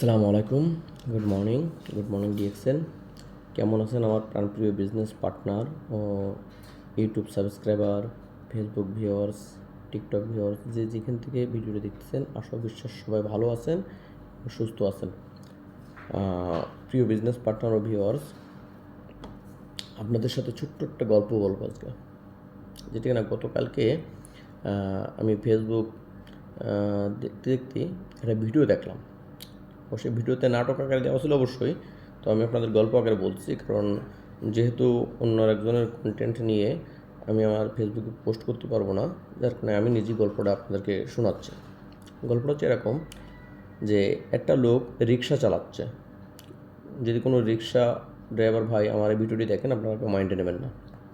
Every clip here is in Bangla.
আসসালামু আলাইকুম, good morning good morning DXN কেমন আছেন আমার প্রাণপ্রিয় বিজনেস পার্টনার ও YouTube subscriber Facebook viewers TikTok viewers যে যেখান থেকে ভিডিওটা দেখতেছেন, আশা বিশ্বাস সবাই ভালো আছেন সুস্থ আছেন। প্রিয় বিজনেস পার্টনার ও ভিউয়ার্স আপনাদের সাথে ছোট্ট একটা গল্প বলব আজকে। যেটা কিনা গতকালকে আমি ফেসবুক দেখতে দেখতে একটা ভিডিও দেখলাম। সেই ভিডিওতে নাটক আকারে দেওয়া ছিল অবশ্যই, তো আমি আপনাদের গল্প আকারে বলছি। কারণ যেহেতু অন্য একজনের কন্টেন্ট নিয়ে আমি আমার ফেসবুকে পোস্ট করতে পারব না, যার কারণে আমি নিজেই গল্পটা আপনাদেরকে শোনাচ্ছি। গল্পটা হচ্ছে এরকম যে, একটা লোক রিক্সা চালাচ্ছে। যদি কোনো রিক্সা ড্রাইভার ভাই আমার এই ভিডিওটি দেখেন, আপনারা মাইন্ডে নেবেন না।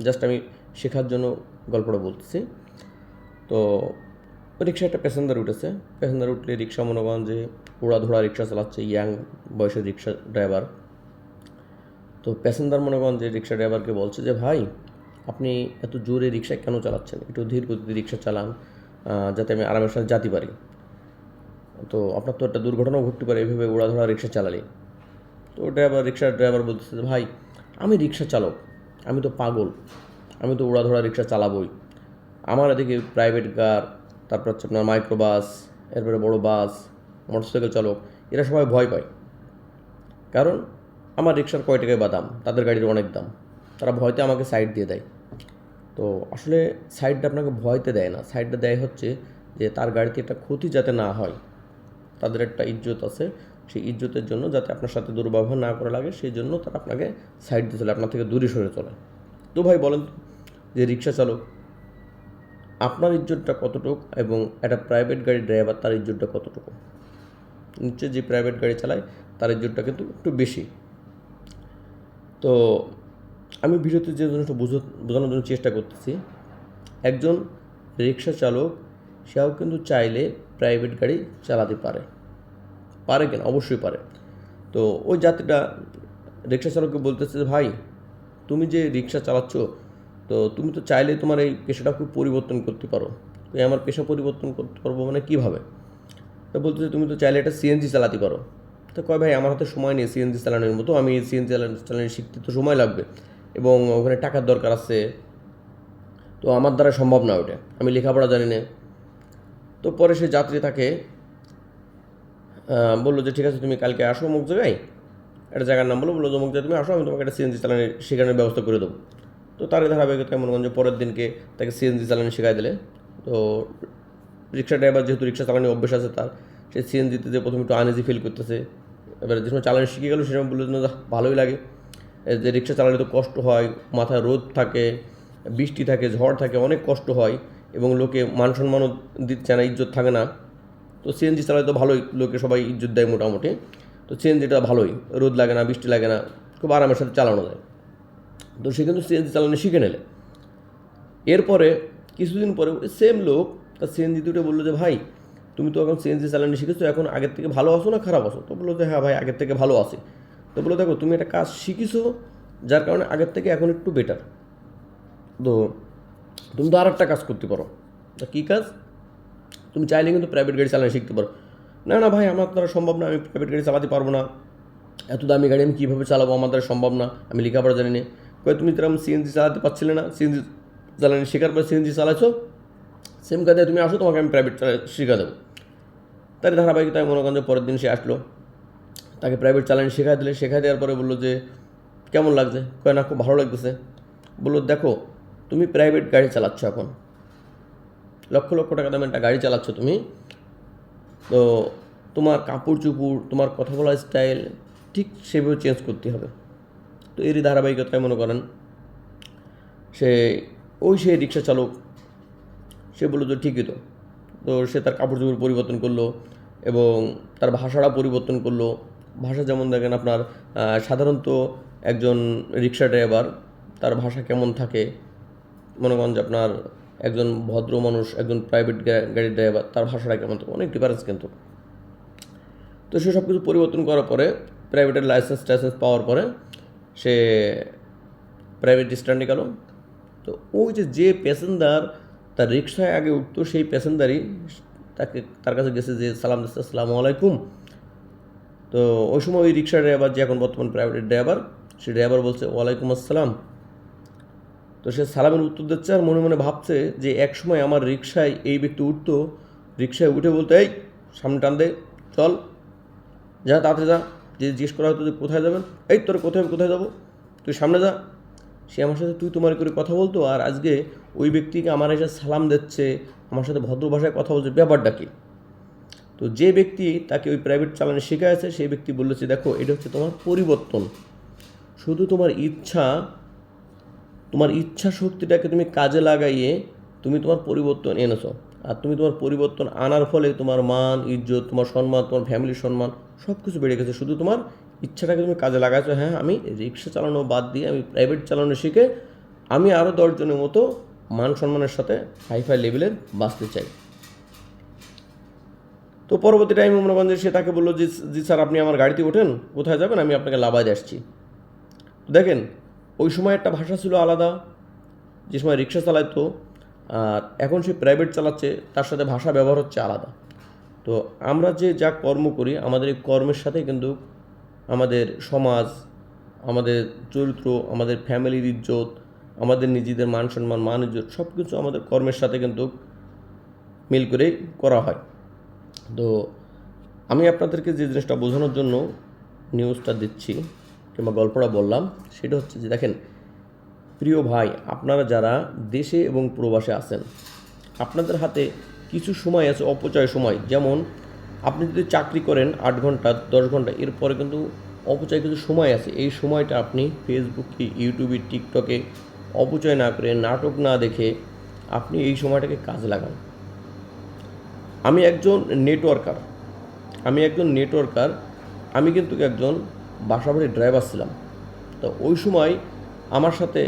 জাস্ট আমি শেখার জন্য গল্পটা বলতেছি। তো রিক্সা একটা প্যাসেঞ্জার উঠেছে প্যাসেঞ্জার উঠলে রিক্সা মনে করেন যে উড়াধুরা রিক্সা চালাচ্ছে ইয়াং বয়সের রিক্সা ড্রাইভার তো প্যাসেঞ্জার মনে করেন যে রিক্সা ড্রাইভারকে বলছে যে, ভাই, আপনি এত জোরে রিক্সা কেন চালাচ্ছেন? একটু ধীর গতিতে রিক্সা চালান যাতে আমি আরামের সাথে যেতে পারি। তো আপনার তো একটা দুর্ঘটনাও ঘটতে পারে এভাবে উড়াধুরা রিক্সা চালালে। তো ড্রাইভার রিক্সার ড্রাইভার বলতেছে ভাই, আমি রিক্সা চালক, আমি তো পাগল, আমি তো উড়াধরা রিক্সা চালাবই। আমার এদিকে প্রাইভেট কার তারপর হচ্ছে আপনার মাইক্রো বাস এরপরে বড় বাস মোটরসাইকেল চালক, এরা সবাই ভয় পায়। কারণ আমার রিক্সার কয় টাকায় বাদাম তাদের গাড়ির অনেক দাম। তারা ভয়তে আমাকে সাইড দিয়ে দেয়। তো আসলে সাইডটা আপনাকে ভয়তে দেয় না। সাইডটা দেয় হচ্ছে যে তার গাড়িতে একটা ক্ষতি যাতে না হয়, তাদের একটা ইজ্জত আছে। সেই ইজ্জতের জন্য যাতে আপনার সাথে দুর্ব্যবহার না করা লাগে, সেই জন্য তারা আপনাকে সাইড দিয়ে চলে, আপনার থেকে দূরে সরে চলে। তো ভাই বলেন যে রিক্সা চালক আপনার ইজ্জতটা কতটুকু এবং একটা প্রাইভেট গাড়ির ড্রাইভার তার ইজ্জতটা কতটুকু? নিশ্চয়ই যে প্রাইভেট গাড়ি চালায় তার ইজ্জতটা কিন্তু একটু বেশি। তো আমি ভিডিওতে যে জিনিসটা বুঝো বোঝানোর জন্য চেষ্টা করতেছি, একজন রিক্সা চালক, সেও কিন্তু চাইলে প্রাইভেট গাড়ি চালাতে পারে। পারে কেন? অবশ্যই পারে। তো ওই যাত্রীটা রিক্সা চালককে বলতেছে ভাই, তুমি যে রিক্সা চালাচ্ছ তো তুমি তো চাইলে তোমার এই পেশাটা খুব পরিবর্তন করতে পারো। তো আমার পেশা পরিবর্তন করতে পারব মানে কীভাবে? তো বলতেছে তুমি তো চাইলে একটা সিএনজি চালাতে পারো। তো কয়, ভাই, আমার হাতে সময় নেই সিএনজি চালানোর মতো। আমি সিএনজি চালানো শিখতে তো সময় লাগবে এবং ওখানে টাকার দরকার আছে। তো আমার দ্বারা সম্ভব না ওটা আমি লেখাপড়া জানি না। তো পরে সে যাত্রী তাকে বলল যে, ঠিক আছে, তুমি কালকে আসো অমুক জায়গায়। একটা জায়গার নাম বলো, বলল যে, অমুক জায়গায় তুমি আসো, আমি তোমাকে একটা সিএনজি চালানোর শেখানোর ব্যবস্থা করে দেবো। তো তার এই ধারাবাহিকতায় মনে করেন পরের দিনকে তাকে সিএনজি চালানো শেখাই দিলে। তো রিক্সা ড্রাইভার যেহেতু রিক্সা চালানোর অভ্যেস আছে তার, সে সিএনজিতে যে প্রথমে একটু আনইজি ফিল করতেছে। এবার যে সময় চালানো শিখে গেল, সে সময় বলল ভালোই লাগে। যে রিক্সা চালালে তো কষ্ট হয়, মাথায় রোদ থাকে, বৃষ্টি থাকে, ঝড় থাকে, অনেক কষ্ট হয় এবং লোকে মান সম্মানও দিচ্ছে না, ইজ্জত থাকে না। তো সিএনজি চালালে তো ভালোই, লোকে সবাই ইজ্জত দেয় মোটামুটি। তো সিএনজিটা ভালোই, রোদ লাগে না, বৃষ্টি লাগে না, খুব আরামের সাথে চালানো যায়। তো সে কিন্তু সিএনজি চালানো শিখে নিলে। এরপরে কিছুদিন পরে সেম লোক, তার সিএনজি দুটো বলল যে, ভাই, তুমি তো এখন সিএনজি চালানো শিখেছো, এখন আগের থেকে ভালো আছো না খারাপ আছো? তো বলল যে হ্যাঁ ভাই, আগের থেকে ভালো আছি। তো বলল, দেখো, তুমি একটা কাজ শিখেছো, যার কারণে আগের থেকে এখন একটু বেটার তো তুমি তো আর একটা কাজ করতে পারো। তা কী কাজ? তুমি চাইলে কিন্তু প্রাইভেট গাড়ি চালানো শিখতে পারো। না না ভাই, আমার দ্বারা সম্ভব না, আমি প্রাইভেট গাড়ি চালাতে পারব না। এত দামি গাড়ি আমি কীভাবে চালাবো? আমার দ্বারা সম্ভব না, আমি লেখাপড়া জানি না। কয়ে তুমি তো সিএনজি চালাতে পারছিলে না? সিএনজি চালানি শেখার পর সিএনজি চালাচ্ছো সেম কাজে তুমি আসো, তোমাকে আমি প্রাইভেট শেখা দেবো। তার ধারাবাহিকতায় মনে করেন পরের দিন সে আসলো। তাকে প্রাইভেট চালানি শেখাই দিলে, শেখাই দেওয়ার পরে বলল যে, কেমন লাগছে? কয়, না, খুব ভালো লাগতেছে। বলল, দেখো, তুমি প্রাইভেট গাড়ি চালাচ্ছ এখন। লক্ষ লক্ষ টাকা দামে একটা গাড়ি চালাচ্ছ তুমি। তো তোমার কাপড় চুপুর তোমার কথা বলার স্টাইল ঠিক সেভাবে চেঞ্জ করতে হবে। তো এরই ধারাবাহিকতায় মনে করেন। সে, ওই সে রিক্সা চালক, সে বলল যে ঠিকই তো। তো সে তার কাপড় চোপড় পরিবর্তন করল এবং তার ভাষাটা পরিবর্তন করল। ভাষা যেমন দেখেন আপনার সাধারণত একজন রিক্সা ড্রাইভার, তার ভাষা কেমন থাকে? মনে করেন যে আপনার একজন ভদ্র মানুষ, একজন প্রাইভেট গাড়ির ড্রাইভার, তার ভাষাটা কেমন থাকে? অনেক ডিফারেন্স কিন্তু। তো সে সব কিছু পরিবর্তন করার পরে প্রাইভেটের লাইসেন্স টাইসেন্স পাওয়ার পরে সে প্রাইভেট স্ট্যান্ডে গেল। তো ওই যে যে প্যাসেঞ্জার তার রিক্সায় আগে উঠতো, সেই প্যাসেঞ্জারই তাকে, তার কাছে গেছে যে, সালাম দিচ্ছে, আসসালামু আলাইকুম। তো ওই সময় ওই রিক্সা ড্রাইভার যে এখন বর্তমান প্রাইভেট ড্রাইভার সেই ড্রাইভার বলছে, ওয়ালাইকুম আসসালাম। তো সে সালামের উত্তর দিচ্ছে আর মনে মনে ভাবছে যে, এক সময় আমার রিক্সায় এই ব্যক্তি উঠতো। রিক্সায় উঠে বলতো, এই, সামনে টান দে, চল, যা, তাড়াতাড়ি যা। যে জিজ্ঞেস করা হতো যে কোথায় যাবেন? এই তোর কোথায় কোথায় যাব? তুই সামনে যা। সে আমার সাথে তুই তোমার করে কথা বলতো আর আজকে ওই ব্যক্তিকে আমার এসে সালাম দিচ্ছে, আমার সাথে ভদ্র ভাষায় কথা বলছে, ব্যাপারটা কি? তো যে ব্যক্তি তাকে ওই প্রাইভেট চালানো শেখাচ্ছে সেই ব্যক্তি বলেছে দেখো, এটা হচ্ছে তোমার পরিবর্তন। শুধু তোমার ইচ্ছা তোমার ইচ্ছা শক্তিটাকে তুমি কাজে লাগাইয়ে তুমি তোমার পরিবর্তন এনেছো। আর তুমি তোমার পরিবর্তন আনার ফলে তোমার মান, ইজ্জত, তোমার সম্মান, তোমার ফ্যামিলির সম্মান সব কিছু বেড়ে গেছে। শুধু তোমার ইচ্ছাটাকে তুমি কাজে লাগাইছো হ্যাঁ আমি রিক্সা চালানো বাদ দিয়ে আমি প্রাইভেট চালানো শিখে আমি আরও দশজনের মতো মান সম্মানের সাথে হাইফাই লেভেলের বাঁচতে চাই। তো পরবর্তী টাইমে মনে সে তাকে বলল যে, জি স্যার, আপনি আমার গাড়িতে ওঠেন, কোথায় যাবেন? আমি আপনাকে লাভায় আসছি। দেখেন, ওই সময় একটা ভাষা ছিল আলাদা, যে সময় রিক্সা চালাইতো আর এখন সে প্রাইভেট চালাচ্ছে, তার সাথে ভাষা ব্যবহার হচ্ছে আলাদা। তো আমরা যে যা কর্ম করি, আমাদের এই কর্মের সাথে কিন্তু আমাদের সমাজ, আমাদের চরিত্র, আমাদের ফ্যামিলির ইজ্জত, আমাদের নিজেদের মান সম্মান, মান ইজ্জত সব কিছু আমাদের কর্মের সাথে কিন্তু মিল করেই করা হয়। তো আমি আপনাদেরকে যে জিনিসটা বোঝানোর জন্য নিউজটা দিচ্ছি কিংবা গল্পটা বললাম, সেটা হচ্ছে যে দেখেন প্রিয় ভাই, আপনারা যারা দেশে এবং প্রবাসে আছেন, আপনাদের হাতে কিছু সময় আছে, অপচয় সময়। যেমন, আপনি যদি চাকরি করেন আট ঘণ্টা, দশ ঘণ্টা, এরপরে কিন্তু অপচয় কিছু সময় আছে। এই সময়টা আপনি ফেসবুকে ইউটিউবে টিকটকে অপচয় না করে, নাটক না দেখে আপনি এই সময়টাকে কাজে লাগান। আমি একজন নেটওয়ার্কার আমি একজন নেটওয়ার্কার আমি কিন্তু একজন বাসাবাড়ির ড্রাইভার ছিলাম। তো ওই সময় আমার সাথে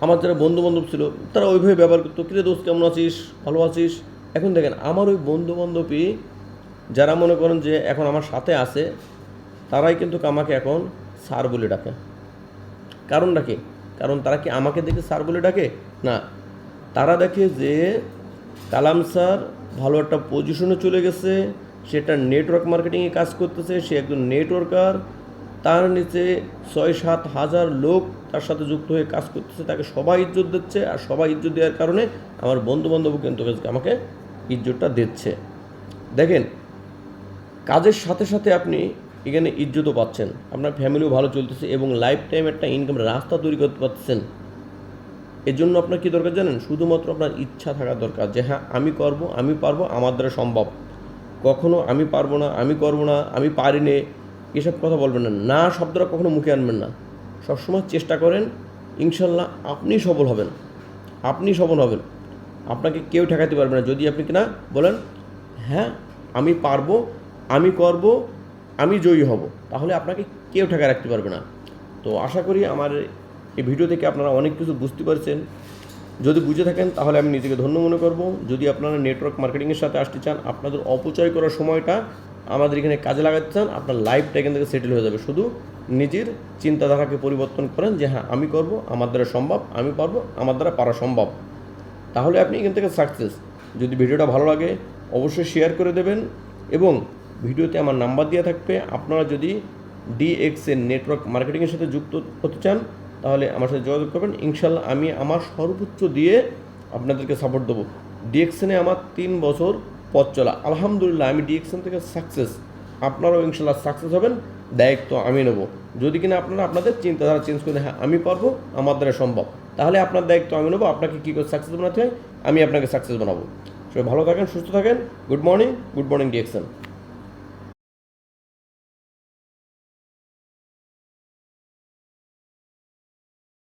আমার যারা বন্ধু বান্ধব ছিল, তারা ওইভাবে ব্যবহার করতো, কিরে দোস্ত, কেমন আছিস? ভালো আছিস? এখন দেখেন, আমার ওই বন্ধু বান্ধবী যারা মনে করেন যে এখন আমার সাথে আছে, তারাই কিন্তু আমাকে এখন স্যার বলে ডাকে। কারণ ডাকে কারণ তারা কি আমাকে দেখে স্যার বলে ডাকে? না। তারা দেখে যে কালাম স্যার ভালো একটা পজিশনে চলে গেছে সেটা নেটওয়ার্ক মার্কেটিংয়ে কাজ করতেছে, সে একজন নেটওয়ার্কার তার নিচে ছয় সাত হাজার লোক তার সাথে যুক্ত হয়ে কাজ করতেছে, তাকে সবাই ইজ্জত দিচ্ছে আর সবাই ইজ্জত দেওয়ার কারণে আমার বন্ধু বান্ধব কিন্তু আমাকে ইজ্জতটা দিচ্ছে। দেখেন, কাজের সাথে সাথে আপনি এখানে ইজ্জতও পাচ্ছেন, আপনার ফ্যামিলিও ভালো চলতেছে এবং লাইফ টাইম একটা ইনকামের রাস্তা তৈরি করতে পারছেন এর জন্য আপনার কী দরকার জানেন? শুধুমাত্র আপনার ইচ্ছা থাকা দরকার যে হ্যাঁ আমি করব, আমি পারব, আমার দ্বারা সম্ভব। কখনো আমি পারব না, আমি করব না, আমি পারি নে এসব কথা বলবেন না। না শব্দটা কখনো মুখে আনবেন না। সবসময় চেষ্টা করেন, ইনশাল্লাহ আপনি সফল হবেন। আপনি সফল হবেন। আপনাকে কেউ ঠেকাতে পারবে না। যদি আপনি কিনা বলেন হ্যাঁ আমি পারব, আমি করব, আমি জয়ী হব। তাহলে আপনাকে কেউ ঠেকা রাখতে পারবে না। তো আশা করি আমার এই ভিডিও থেকে আপনারা অনেক কিছু বুঝতে পারছেন। যদি বুঝে থাকেন, তাহলে আমি নিজেকে ধন্য মনে করব। যদি আপনারা নেটওয়ার্ক মার্কেটিংয়ের সাথে আসতে চান, আপনাদের অপচয় করার সময়টা আমাদের এখানে কাজে লাগাতে চান, আপনার লাইফটা এখান থেকে সেটেল হয়ে যাবে। শুধু নিজের চিন্তাধারাকে পরিবর্তন করেন যে হ্যাঁ আমি করব, আমার দ্বারা সম্ভব, আমি পারব, আমার দ্বারা পারা সম্ভব। তাহলে আপনি এখান থেকে সাকসেস যদি ভিডিওটা ভালো লাগে, অবশ্যই শেয়ার করে দেবেন এবং ভিডিওতে আমার নাম্বার দেওয়া থাকবে। আপনারা যদি ডিএক্স এর নেটওয়ার্ক মার্কেটিংয়ের সাথে যুক্ত হতে চান, তাহলে আমার সাথে যোগাযোগ করবেন। ইনশাল্লাহ আমি আমার সর্বোচ্চ দিয়ে আপনাদেরকে সাপোর্ট দেবো। ডিএক্সএনে আমার তিন বছর পথ চলা। আলহামদুলিল্লাহ, আমি ডিএক্সএন থেকে সাকসেস আপনারাও ইনশাল্লাহ সাকসেস হবেন, দায়িত্ব আমি নেব। যদি কিনা আপনারা আপনাদের চিন্তাধারা চেঞ্জ করে হ্যাঁ আমি পারব, আমার দ্বারা সম্ভব। তাহলে আপনার দায়িত্ব আমি নেব, আপনাকে কী করে সাকসেস বানাতে হয়, আমি আপনাকে সাকসেস বানাবো। সবাই ভালো থাকেন, সুস্থ থাকেন। Good morning good morning DXN